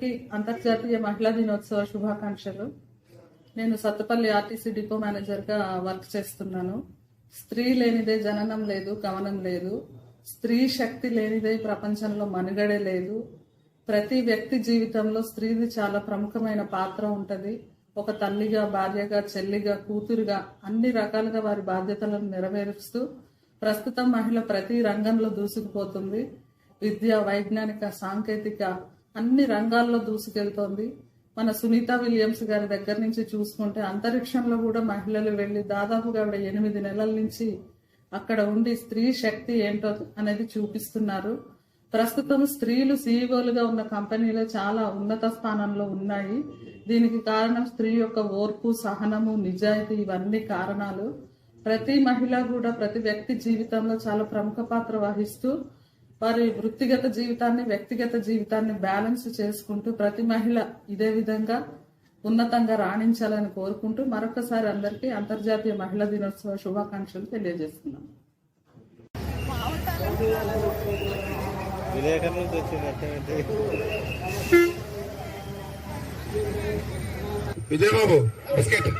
అందరికీ అంతర్జాతీయ మహిళా దినోత్సవ శుభాకాంక్షలు. నేను సత్తపల్లి ఆర్టీసీ డిపో మేనేజర్గా వర్క్ చేస్తున్నాను. స్త్రీ లేనిదే జననం లేదు గమనం లేదు. స్త్రీ శక్తి లేనిదే ప్రపంచంలో మనుగడే లేదు. ప్రతి వ్యక్తి జీవితంలో స్త్రీది చాలా ప్రముఖమైన పాత్ర ఉంటుంది. ఒక తల్లిగా భార్యగా చెల్లిగా కూతురుగా అన్ని రకాలుగా వారి బాధ్యతలను నెరవేరుస్తూ ప్రస్తుతం మహిళ ప్రతి రంగంలో దూసుకుపోతుంది. విద్య వైజ్ఞానిక సాంకేతిక అన్ని రంగాల్లో దూసుకెళ్తోంది. మన సునీత విలియమ్స్ గారి దగ్గర నుంచి చూసుకుంటే అంతరిక్షంలో కూడా మహిళలు వెళ్ళి దాదాపుగా ఆవిడ ఎనిమిది నెలల నుంచి అక్కడ ఉండి స్త్రీ శక్తి ఏంటో అనేది చూపిస్తున్నారు. ప్రస్తుతం స్త్రీలు సీఈఓలుగా ఉన్న కంపెనీలో చాలా ఉన్నత స్థానంలో ఉన్నాయి. దీనికి కారణం స్త్రీ యొక్క ఓర్పు సహనము నిజాయితీ ఇవన్నీ కారణాలు. ప్రతి మహిళ కూడా ప్రతి వ్యక్తి జీవితంలో చాలా ప్రముఖ పాత్ర వహిస్తూ వారి వృత్తిగత జీవితాన్ని వ్యక్తిగత జీవితాన్ని బ్యాలెన్స్ చేసుకుంటూ ప్రతి మహిళ ఇదే విధంగా ఉన్నతంగా రాణించాలని కోరుకుంటూ మరొకసారి అందరికీ అంతర్జాతీయ మహిళా దినోత్సవ శుభాకాంక్షలు తెలియజేస్తున్నాం. విజయబాబు బిస్కెట్.